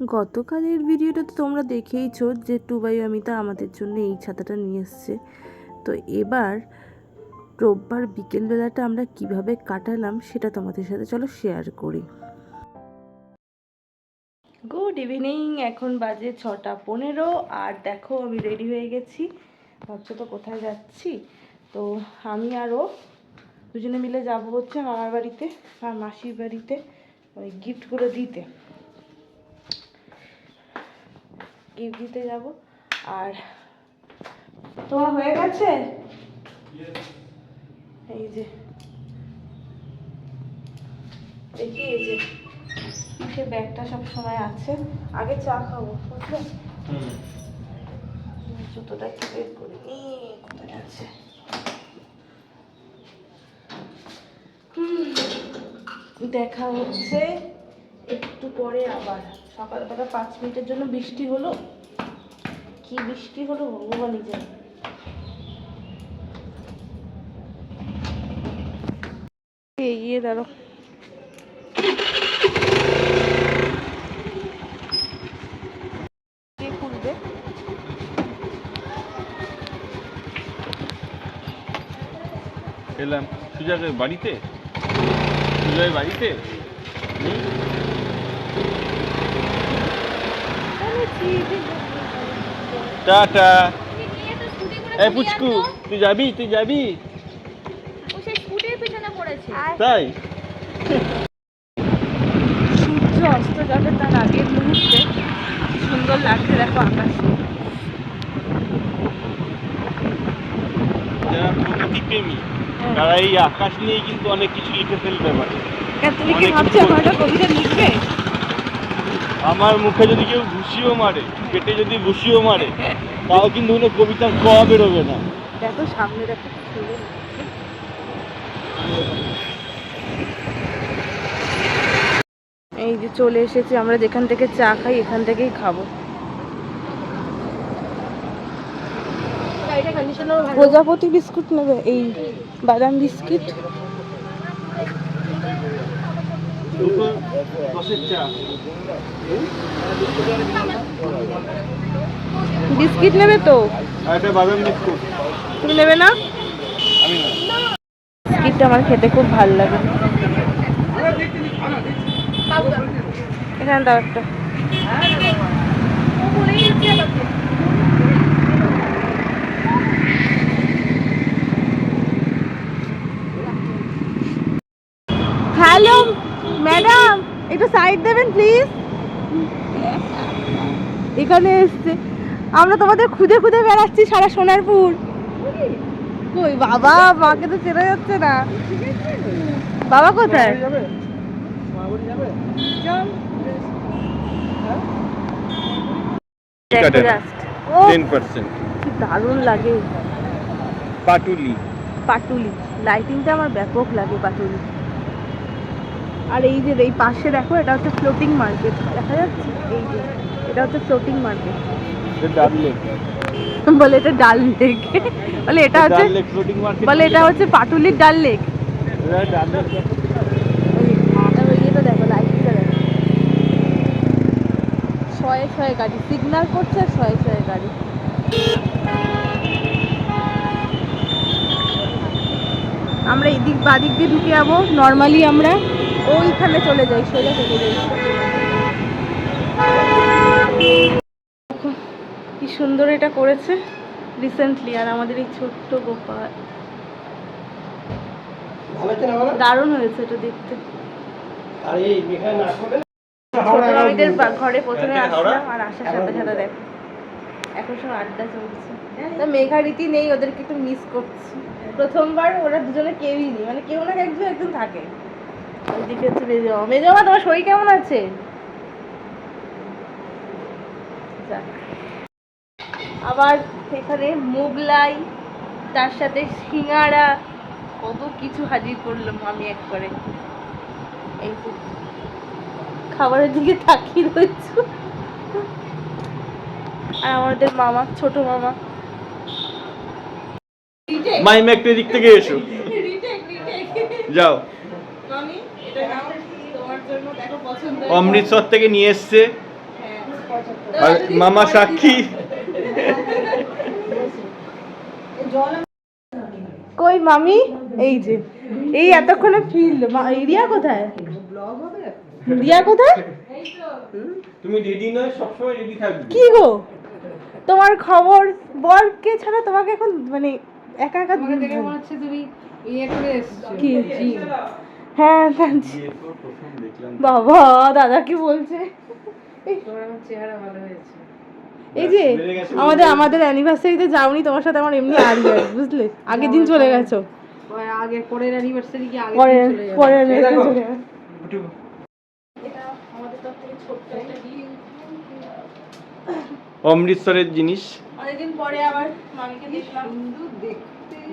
গতকালের ভিডিওটা তো তোমরা দেখেইছো যে টুবাই অমিতা আমাদের জন্য এই ছাতাটা নিয়ে এসছে। তো এবার রোববার বিকেলবেলাটা আমরা কীভাবে কাটালাম সেটা তোমাদের সাথে চলো শেয়ার করি। গুড ইভিনিং এখন বাজে ছটা পনেরো আর দেখো আমি রেডি হয়ে গেছি। ভাবছ তো কোথায় যাচ্ছি? তো আমি আরও দুজনে মিলে যাব হচ্ছে মামার বাড়িতে আর মাসির বাড়িতে ওই গিফটগুলো দিতে। গিফট দিতে যাব। আর তোমার হয়ে গেছে? এই যে। দেখি এই যে পিঠে ব্যাগটা সব সময় আছে। আগে চা খাব বুঝলে? জুতোটা একটু বের করে নি কোথায় আছে? হুম, দেখা হচ্ছে একটু পরে আবার। সকালবেলা পাঁচ মিনিটের জন্য বৃষ্টি হলো? কি বৃষ্টি হলো ভগবানই জানে এগিয়ে দাঁড়ো এলাম। সুজাকে বাড়িতে? সুজয় বাড়িতে নেই? টাটা। এই পুচকু তুই যাবি তুই যাবি? তাই? সূর্য অস্ত যাবে তার আগের মুহূর্তে। সুন্দর লাগছে দেখো আকাশে। যারা প্রেমী তারা এই আকাশ নিয়েই কিন্তু অনেক কিছু লিখে ফেলতে পারে। তুমি কি ভাবছ কবিতা লিখবে? আমার মুখে যদি কেউ ঘুষিও মারে পেটে যদি ঘুষিও মারে তাও কিন্তু কোনো কবিতার ক বেরোবে না। দেখো সামনে দেখো। এই যে চলে এসেছি আমরা যেখান থেকে চা খাই এখান থেকেই খাব। প্রজাপতি বিস্কুট নেবে এই বাদাম বিস্কিট। দুটো দশের চা। বিস্কিট নেবে তো? একটা বাদাম বিস্কুট। তুমি নেবে না? আমি না। বিস্কিটটা আমার খেতে খুব ভালো লাগে। এখানে দাও একটা। একটু সাইড দেবেন প্লিজ এখানে এসছে। আমরা তোমাদের খুঁজে খুঁজে বেড়াচ্ছি সারা সোনারপুর। কই বাবা মাকে তো চেনা যাচ্ছে না। বাবা কোথায়? কি দারুণ লাগে। পাটুলি। পাটুলি। লাইটিংটা আমার ব্যাপক লাগে পাটুলি। আর এই যে এই পাশে দেখো এটা হচ্ছে ফ্লোটিং মার্কেট দেখা যাচ্ছে? এই যে এটা হচ্ছে ফ্লোটিং মার্কেট ডাল লেক। বলে এটা ডাল লেক। বলে এটা হচ্ছে বলে এটা হচ্ছে পাটুলির ডাল লেক। শয়ে শয়ে গাড়ি সিগন্যাল করছে শয়ে শয়ে গাড়ি। আমরা এদিক বাদিক দিয়ে ঢুকে যাব। নর্মালি আমরা ওইখানে চলে যাই সোজা চলে যাই। কি সুন্দর এটা করেছে রিসেন্টলি আর আমাদের এই ছোট্ট গোপাল। দারুণ হয়েছে এটা দেখতে। ছোট ঘরে প্রথমে আসলাম আর আসার সাথে সাথে দেখো। এখন সব আড্ডা চলছে। তা মেঘারীতি নেই ওদেরকে একটু মিস করছি। প্রথমবার ওরা দুজনে কেউই নেই মানে কেউ না একজন একজন থাকে। ওইদিকে হচ্ছে মেজমা মেজমা তোমার শরীর কেমন আছে? আবার এখানে মোগলাই তার সাথে সিঙ্গারা কত কিছু হাজির করলাম আমি এক করে এই খাবারের দিকে তাকিয়ে রয়েছে। আর আমাদের মামা ছোট মামা। মাইম একটা দিক থেকে এসো। যাও মামি এটা নাও তোমার জন্য দেখো পছন্দ অমৃতসর থেকে নিয়ে এসছে। হ্যাঁ। আর মামা সাক্ষী। কই মামি? এই যে। এই এতক্ষণে ফিরল রিয়া কোথায়? রিয়া কোথায়? তুমি রেডি নয় সবসময় রেডি থাকবে। কি গো? তোমার খবর বরকে ছাড়া তোমাকে এখন মানে একা একা কি হ্যাঁ জানছি। প্রথম দেখলাম বাবা দাদা কি বলছে এই যে আমাদের আমাদের অ্যানিভার্সারিতে যাওনি তোমার সাথে আমার এমনি আরিয়ার বুঝলে? আগের দিন চলে গেছো। আগের পরের অ্যানিভার্সারি কি আগে পরে পরে anniversary চলে গেছো। অমৃতসরের জিনিস। অনেকদিন পরে আবার মামিকে দেখলাম।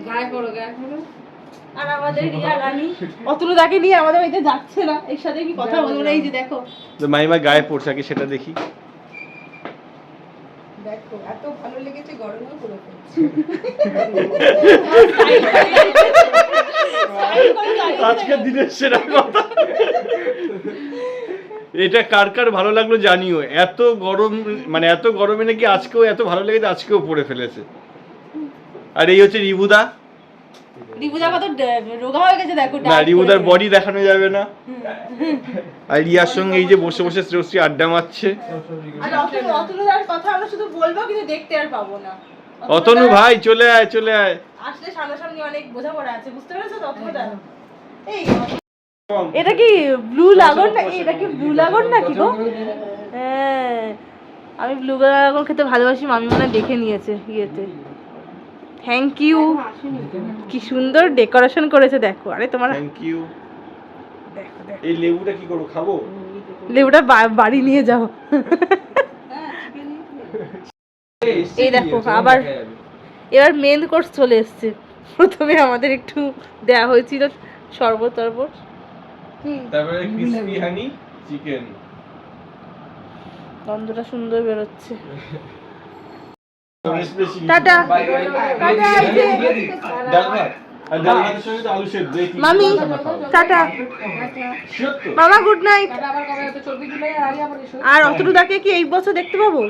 গায়ে পড়ো গায়ে পড়ো। আর আমাদের রিয়া রানী নিয়ে আমাদের বাড়িতে যাচ্ছে না। এর সাথে কি কথা বলব না? এই যে দেখো। মাইমা গায়ে পোশাকে সেটা দেখি। দেখো এত ভালো লেগেছে গরমেও করে আজকের দিনের সেরা কথা। এটা কার কার ভালো লাগল জানিও। এত গরম মানে এত গরমে নাকি আজকেও এত ভালো লেগেছে আজকেও পরে ফেলেছে। আর এই হচ্ছে রিবুদা। রিবুদা কত রোগা হয়ে গেছে দেখো না রিবুদার বডি দেখানো যাবে না। আর রিয়ার সঙ্গে এই যে বসে বসে শ্রেয়শ্রী আড্ডা মারছে। আর অতনু অতনুদার কথা আমরা শুধু বলব কিন্তু দেখতে আর পাবো না। অতনু ভাই চলে আয় চলে আয়। আসলে সামনাসামনি অনেক বোঝাপড়া আছে বুঝতে পেরেছ তো অতনুদা এই এটা কি ব্লু লাগন না এটা কি ব্লু লাগন নাকি গো? হ্যাঁ। আমি ব্লু লাগন খেতে ভালোবাসি মামি মনে হয় দেখে নিয়েছে ইয়েতে। থ্যাংক ইউ কি সুন্দর ডেকোরেশন করেছে দেখো। আরে তোমার থ্যাংক ইউ এই লেবুটা কি করব খাব? লেবুটা বাড়ি নিয়ে যাও। এই দেখো আবার এবার মেন কোর্স চলে এসছে। প্রথমে আমাদের একটু দেয়া হয়েছিল শরবত টরবত। তারপরে ক্রিসপি হানি চিকেন গন্ধটা সুন্দর বেরোচ্ছে। টাটা টাটা মামি টাটা মামা গুড নাইট আর অতনুদাকে কি এই বছর দেখতে পাবো?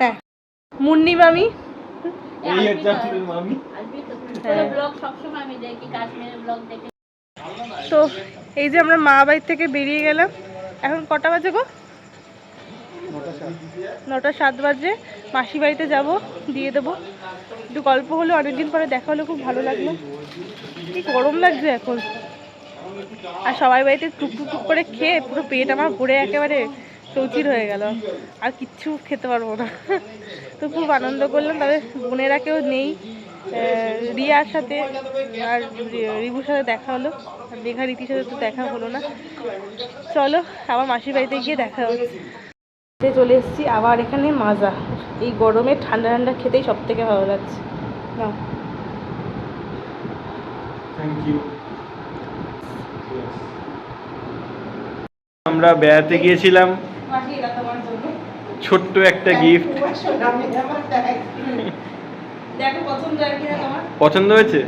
হ্যাঁ। মুন্নি মামি। হ্যাঁ। তো এই যে আমরা মা বাড়ি থেকে বেরিয়ে গেলাম। এখন কটা বাজে গো? নটা সাত বাজে। মাসি বাড়িতে যাব, দিয়ে দেবো। একটু গল্প হলো, অনেকদিন পরে দেখা হলো, খুব ভালো লাগল। কি গরম লাগছে এখন। আর সবাই বাড়িতে টুক টুক করে খেয়ে পুরো পেট আমার ভরে একেবারে চৌচির হয়ে গেল। আর কিচ্ছু খেতে পারব না। তো খুব আনন্দ করলাম। তবে বোনেরা কেউ নেই। রিয়ার সাথে আর রিবুর সাথে দেখা হলো। আর মেঘা রীতির সাথে তো দেখা হলো না। চলো আবার মাসির বাড়িতে গিয়ে দেখা হচ্ছে। চলে এসেছি, আবার এখানে মাজা। এই গরমে ঠান্ডা ঠান্ডা খেতেই সব থেকে ভালো লাগছে। না থ্যাংক ইউ আমরা বেড়াতে গিয়েছিলাম। ছোট্ট একটা গিফট পছন্দ হয়েছে?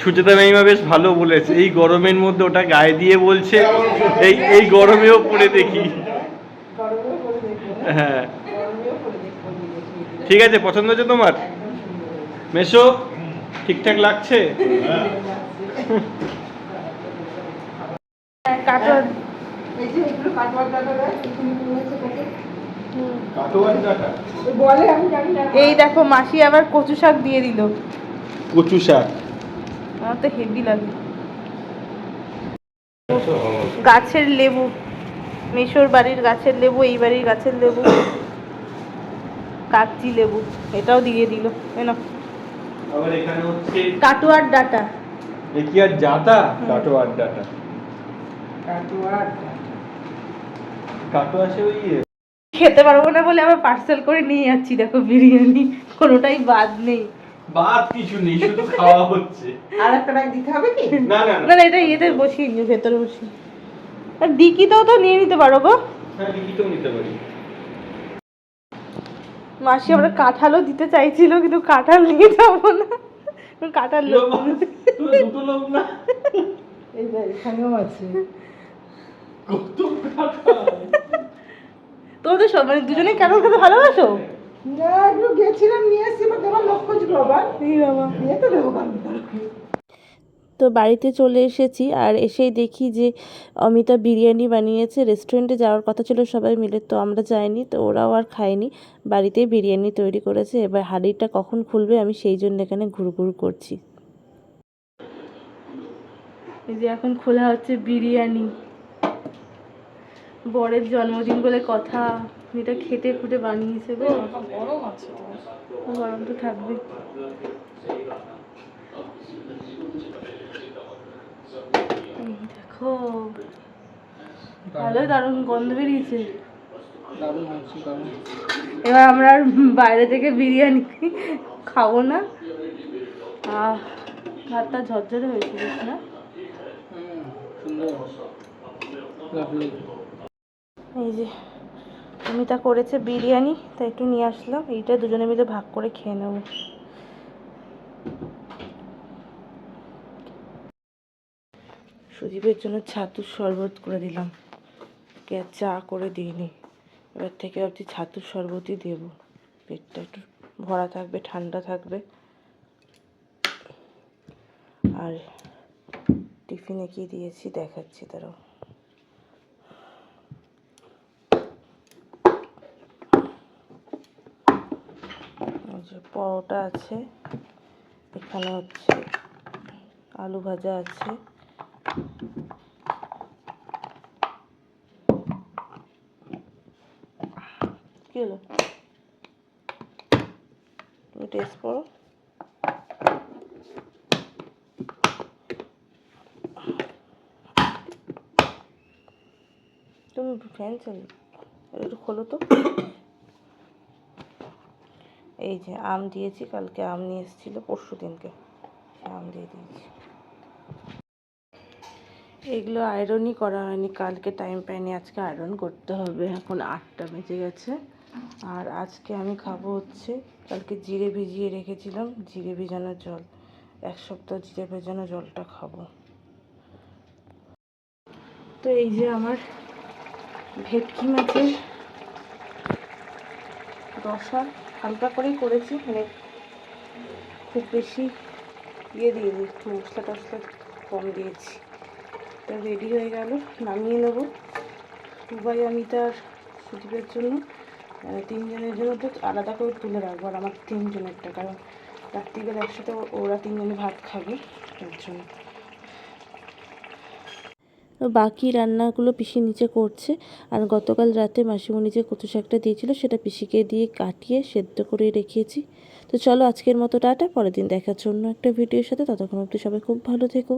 সুচেতা ম্যামিমা বেশ ভালো বলেছে। এই গরমের মধ্যে ওটা গায়ে দিয়ে বলছে। এই এই গরমেও পরে দেখি। হ্যাঁ। ঠিক আছে পছন্দ হয়েছে তোমার? মেশো ঠিকঠাক লাগছে? কাটোয়ার। এই দেখো মাসি আবার কচু শাক দিয়ে দিল। কচু শাক। আমার তো হেভি লাগে। গাছের লেবু। মেশোর বাড়ির গাছের লেবু এই বাড়ির গাছের লেবু কাকচি লেবু এটাও দিয়ে দিল এনো আবার এখানে হচ্ছে কাটোয়ার ডাটা। এ কি আর জাতা? কাটো আড্ডাটা কাটোয়ার কাটো আসে ওই। খেতে পারব না বলে আবার পার্সেল করে নিয়ে যাচ্ছি দেখো বিরিয়ানি কোনোটাই বাদ নেই। বাদ কিছু নেই শুধু খাওয়া হচ্ছে। আর একটা ব্যাগ দিতে হবে কি? না না না। না না এটা ইয়েতে বসিয়ে নিও ভেতরে বসিয়ে আর ডিকিতেও তো নিয়ে নিতে পারো গো। হ্যাঁ টিকিটও নিতে পারি। মাসি আমরা কাঁঠালও দিতে চাইছিল কিন্তু কাঁঠাল নিয়ে যাব না। কাঁঠাল লোক দুটো লোক না। এই যে এখানেও আছে। কত বলতো সব মানে দুজনে ক্যারল খেতে ভালোবাসো? না এগুলো গেছিলাম নিয়ে এসছি এবার দেবার লোক খুঁজবো আবার। এই বাবা। নিয়ে তো দেবো কেন তো বাড়িতে চলে এসেছি আর এসেই দেখি যে অমিতা বিরিয়ানি বানিয়েছে। রেস্টুরেন্টে যাওয়ার কথা ছিল, সবাই মিলে তো আমরা যাইনি, তো ওরাও আর খায়নি। বাড়িতেই বিরিয়ানি তৈরি করেছে। এবার হাঁড়িটা কখন খুলবে আমি সেই জন্য এখানে ঘুরঘুর করছি। এই যে এখন খোলা হচ্ছে বিরিয়ানি। বরের জন্মদিন বলে কথা। এটা খেটে খুঁটে বানিয়েছে গো গরম তো থাকবে এই দেখো ভালো দারুণ গন্ধ বেরিয়েছে। এবার আমরা বাইরে থেকে বিরিয়ানি খাব না। ভাতটা ঝরঝরে হয়েছে না। এই যে অমিতা করেছে বিরিয়ানি, তাই একটু নিয়ে আসলাম এইটা দুজনে মিলে ভাগ করে খেয়ে নেব। সুদীপের জন্য ছাতুর শরবত করে দিলাম। কে চা করে দিইনি। এবার থেকে ভাবছি ছাতুর শরবতই দেব। পেটটা একটু ভরা থাকবে, ঠান্ডা থাকবে। আর টিফিনে কি দিয়েছি দেখাচ্ছি তারাও পরোটা আছে, এখানে হচ্ছে আলু ভাজা আছে। কি হলো? তুমি টেস্ট করো। তুমি ফ্যান চালিয়ে একটু খোলো তো। এই যে আম দিয়েছি, কালকে আম নিয়ে এসেছিল পরশু দিনকে আম দিয়ে দিয়েছি। এগুলো আয়রনই করা হয়নি। কালকে টাইম পাইনি, আজকে আয়রন করতে হবে। এখন আটটা বেজে গেছে। আর আজকে আমি খাব হচ্ছে, কালকে জিরে ভিজিয়ে রেখেছিলাম, জিরে ভেজানো জল। এক সপ্তাহ জিরে ভেজানো জলটা খাব। তো এই যে আমার ভেটকি মাছের রসা, হালকা করেই করেছি মানে খুব বেশি ইয়ে দিয়ে একটু মশলা টশলা কম দিয়েছি। তো রেডি হয়ে গেল, নামিয়ে নেব। আমি তার সুদীপের জন্য তিনজনের জন্য তো আলাদা করে তুলে রাখব আর আমার তিনজনেরটা, কারণ রাত্রিবেলা একসাথে ওরা তিনজনে ভাত খাবে, তার জন্য। বাকি রান্নাগুলো পিসি নিচে করছে, আর গতকাল রাতে মাসিমণি যে কচু শাকটা দিয়েছিল সেটা পিসিকে দিয়ে কাটিয়ে সেদ্ধ করে রেখেছি। তো চলো আজকের মতো টাটা, পরের দিন দেখার জন্য একটা ভিডিওর সাথে, ততক্ষণ অবধি সবাই খুব ভালো থেকো।